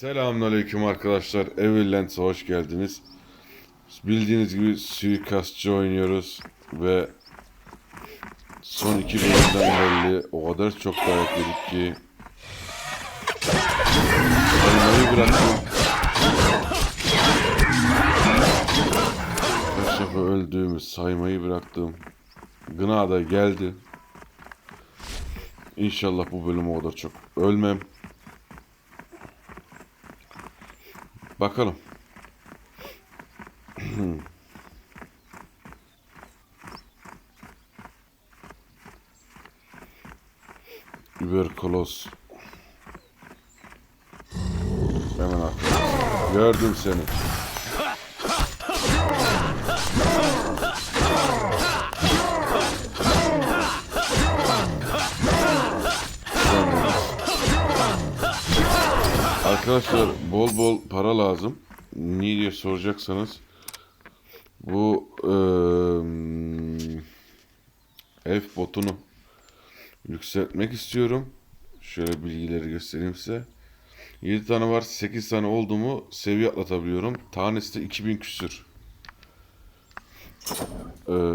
Selamünaleyküm arkadaşlar. Evillands'a hoş geldiniz. Bildiğiniz gibi suikastçı oynuyoruz ve son iki bölümden belli o kadar çok dayak yedik ki saymayı bıraktım. Kaç defa öldüğümü saymayı bıraktım. Gına da geldi. İnşallah bu bölüm o kadar çok ölmem. Bakalım. Überkolos. Hemen arkadaşlar. Gördüm seni. Arkadaşlar bol bol para lazım. Niye diye soracaksanız bu eee F botunu yükseltmek istiyorum. Şöyle bilgileri göstereyim size. 7 tane var. 8 tane oldu mu seviye atlatabiliyorum. Tanesi de 2000 küsür. Ee,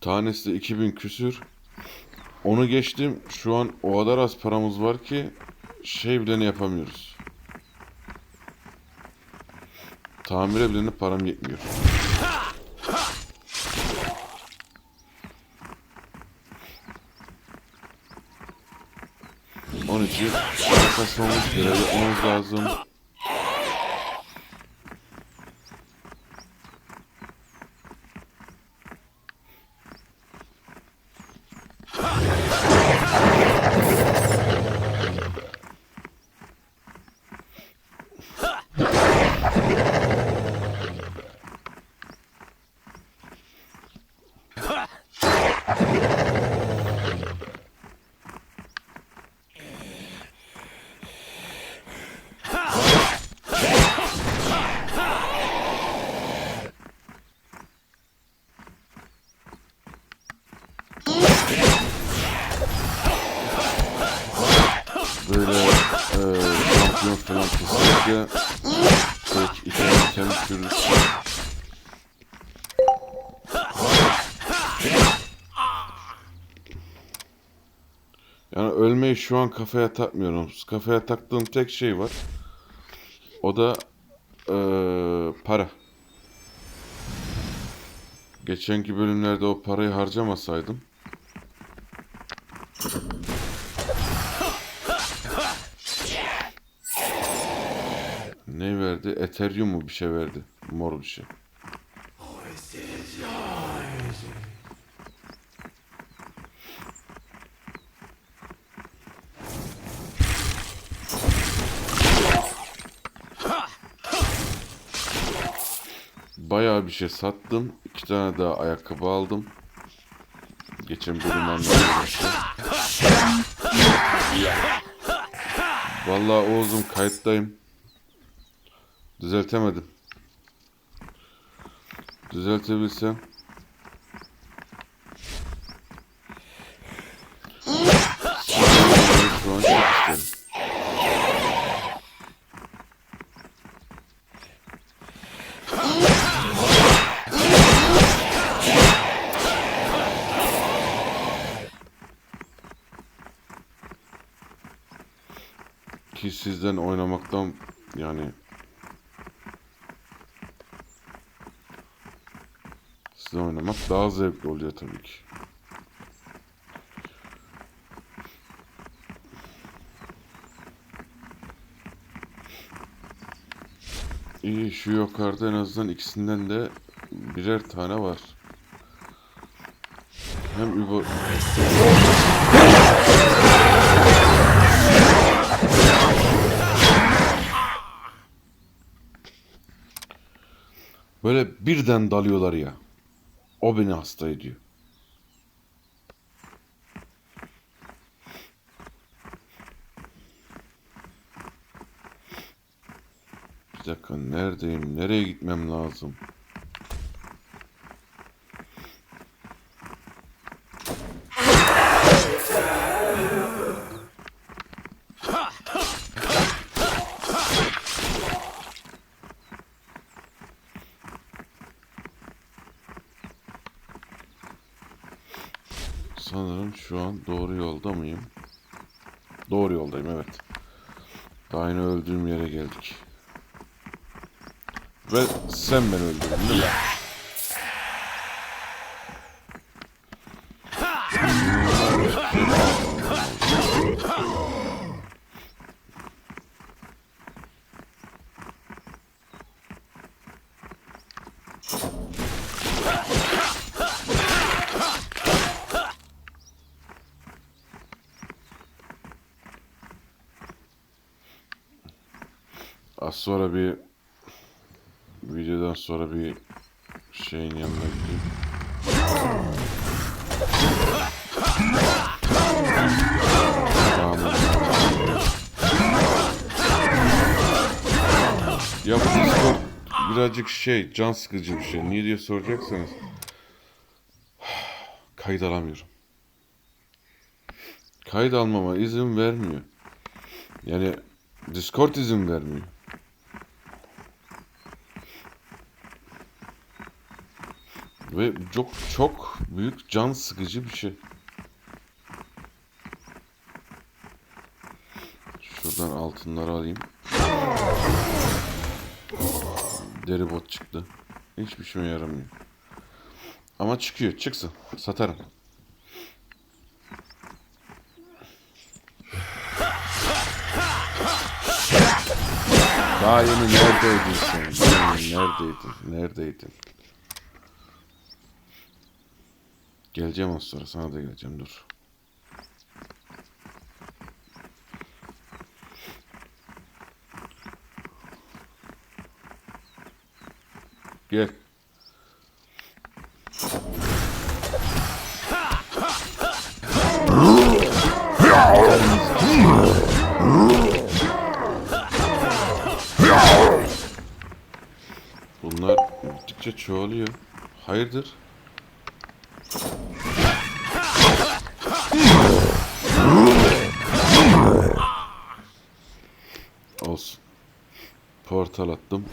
tanesi de 2000 küsür. Onu geçtim. Şu an o kadar az paramız var ki şey bile ne yapamıyoruz. Tamire bile ne param yetmiyor. Onun için kasmamız görevi yapmamız lazım. Şu an kafaya takmıyorum. Kafaya taktığım tek şey var. O da e, para. Geçenki bölümlerde o parayı harcamasaydım Ne verdi? Ethereum mu bir şey verdi? Mor bir şey. Şey sattım. İki tane daha ayakkabı aldım. Geçen bölümden Vallahi Oğuz'um kayıttayım. Düzeltemedim. Düzeltebilsem. Şu an çok isterim. Ki sizden oynamaktan yani Sizle oynamak daha zevkli oluyor tabii ki. İyi şu yukarıda en azından ikisinden de birer tane var. Hem Uber... Böyle birden dalıyorlar ya. O beni hasta ediyor. Bir dakika neredeyim? Nereye gitmem lazım? Ve sen beni öldürdün değil mi? Ya bu Discord birazcık şey can sıkıcı bir şey. Niye diye soracaksanız kayıt alamıyorum. Kayıt almama izin vermiyor. Yani Discord izin vermiyor. Ve çok çok büyük can sıkıcı bir şey. Şuradan altınları alayım. Deri bot çıktı. Hiçbir işime yaramıyor. Ama çıkıyor. Çıksın. Satarım. Daha yeni neredeydin sen? Neredeydin? Neredeydin? Geleceğim az sonra. Sana da geleceğim. Dur. Gel. Bunlar gittikçe çoğalıyor. Hayırdır? Olsun. Portal attım.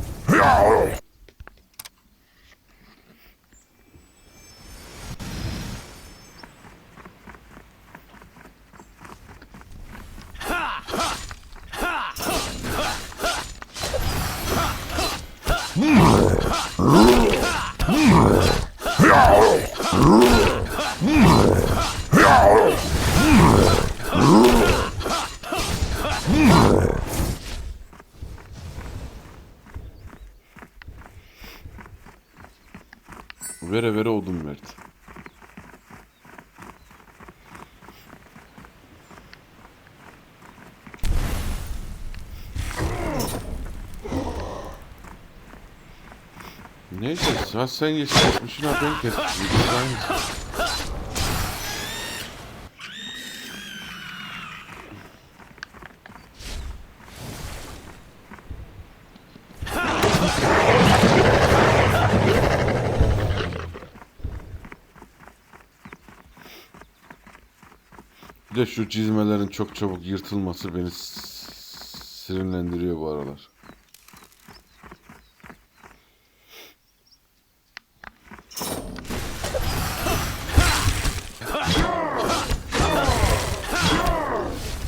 Rrrr. Neyse ha sen geçmişsin ha ben de şu çizmelerin çok çabuk yırtılması beni sinirlendiriyor bu aralar.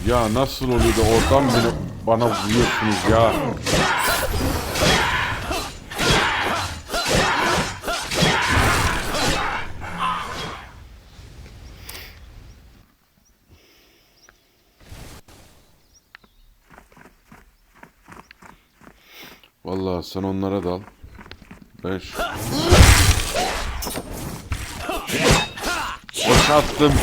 Ya nasıl oluyor da oradan beni bana vuruyorsunuz ya. Vallahi sen onlara dal. Ben şu... Boşalttım.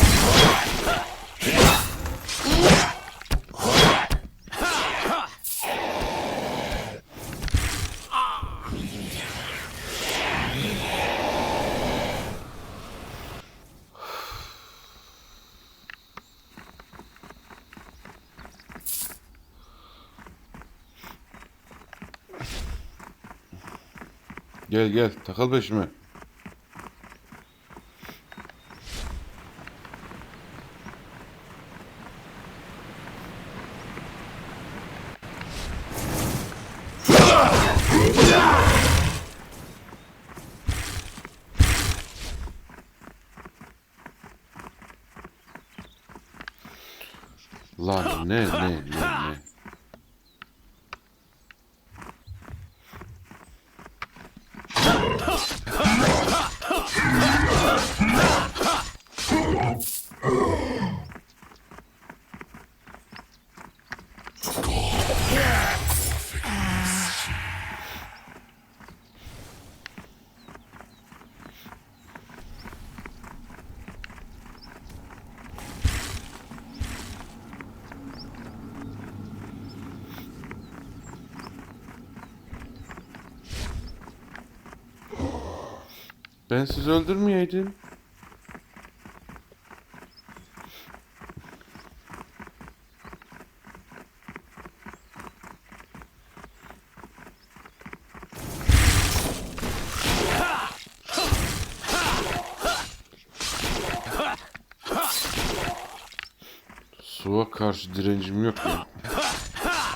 Gel gel takıl peşime. Lan ne ne ne ne. Ben sizi öldürmeyeydim. Suya karşı direncim yok ya.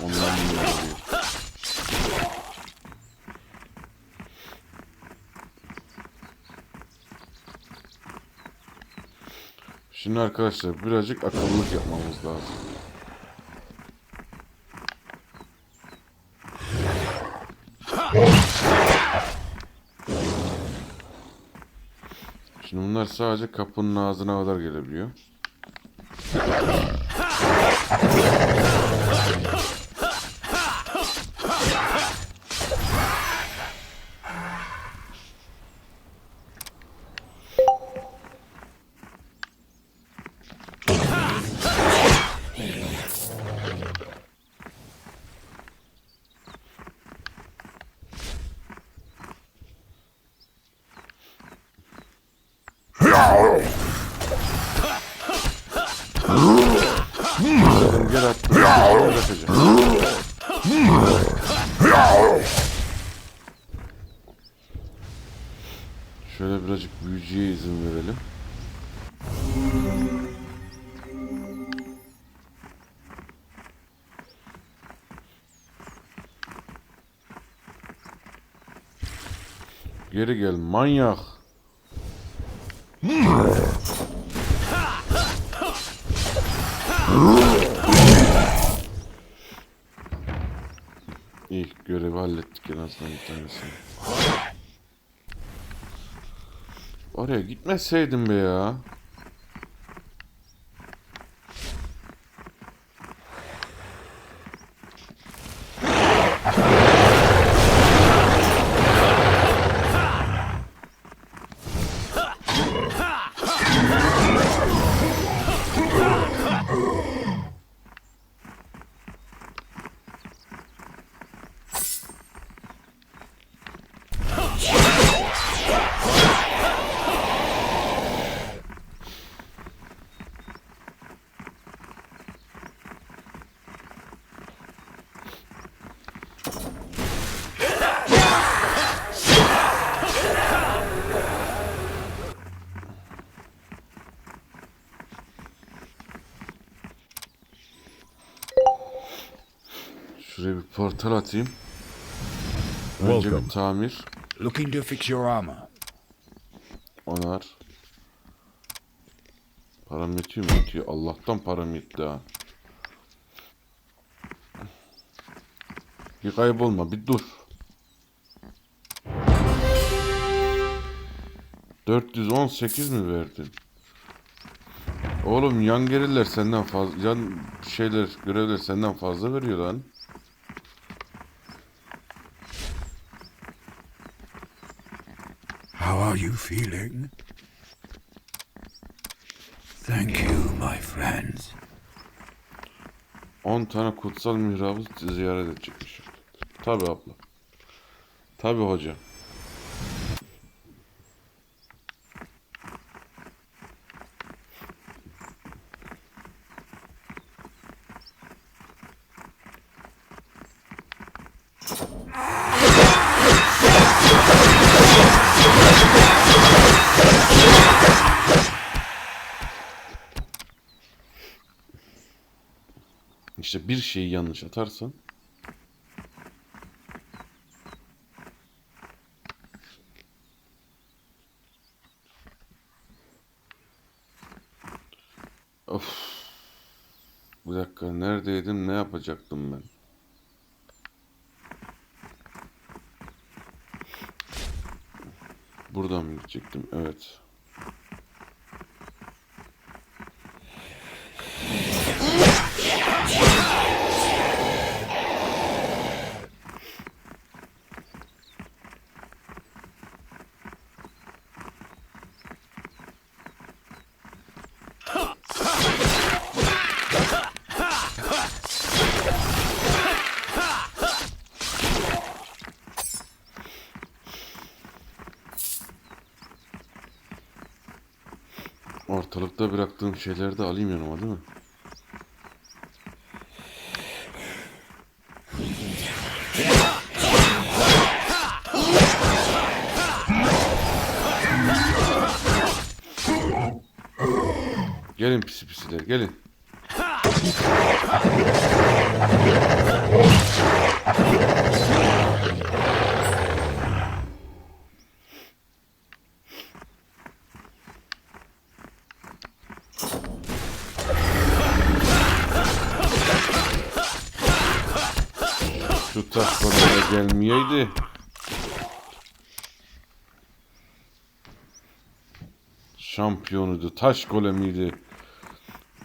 Ondan bunu oluyor. Şimdi arkadaşlar birazcık akıllılık yapmamız lazım. Şimdi bunlar sadece kapının ağzına kadar gelebiliyor. Geri gel manyak. İlk görevi hallettik en azından bir tanesini. Oraya gitmeseydim be ya. Şuraya bir portal atayım. Önce Welcome. bir tamir. Looking to fix your armor. Onar. Param yetiyor mu? Yetiyor. Allah'tan param yetti ha. Bir kaybolma. Bir dur. 418 mi verdin? Oğlum yan geriler senden fazla yan şeyler görevler senden fazla veriyor lan. Are you feeling? Thank you, my friends. 10 tane kutsal mihrabı ziyaret edecekmiş. Tabi abla. Tabi hocam. İşte bir şeyi yanlış atarsan Of. Bu dakika neredeydim ne yapacaktım ben? Gidecektim? Evet. Bıraktığım şeyleri de alayım yanıma değil mi? Gelin pisi pisiler gelin. Şampiyonuydu. Taş golemiydi.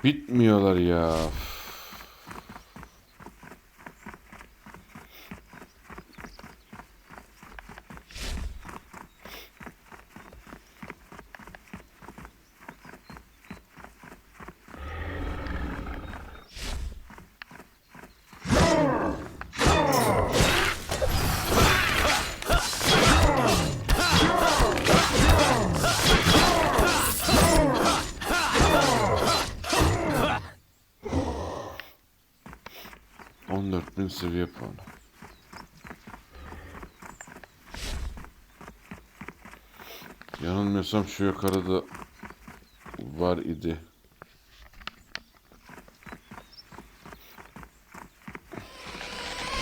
Bitmiyorlar ya. Bin seviye puanı. Yanılmıyorsam şu yukarıda var idi.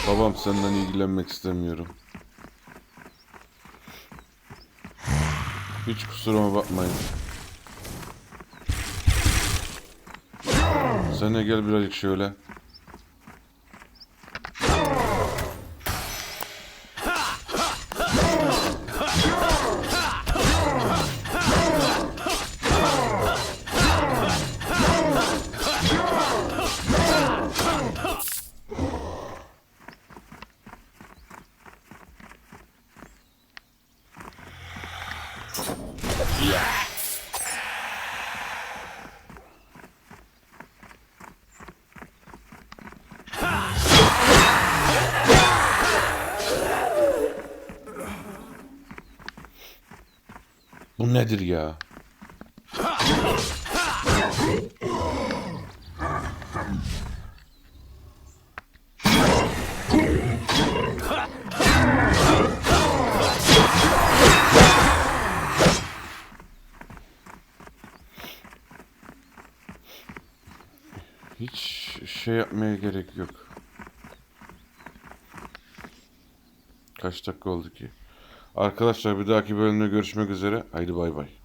Babam senden ilgilenmek istemiyorum. Hiç kusuruma bakmayın. Sen de gel birazcık şöyle. Bu nedir ya? Hiç şey yapmaya gerek yok. Kaç dakika oldu ki? Arkadaşlar bir dahaki bölümde görüşmek üzere. Haydi bay bay.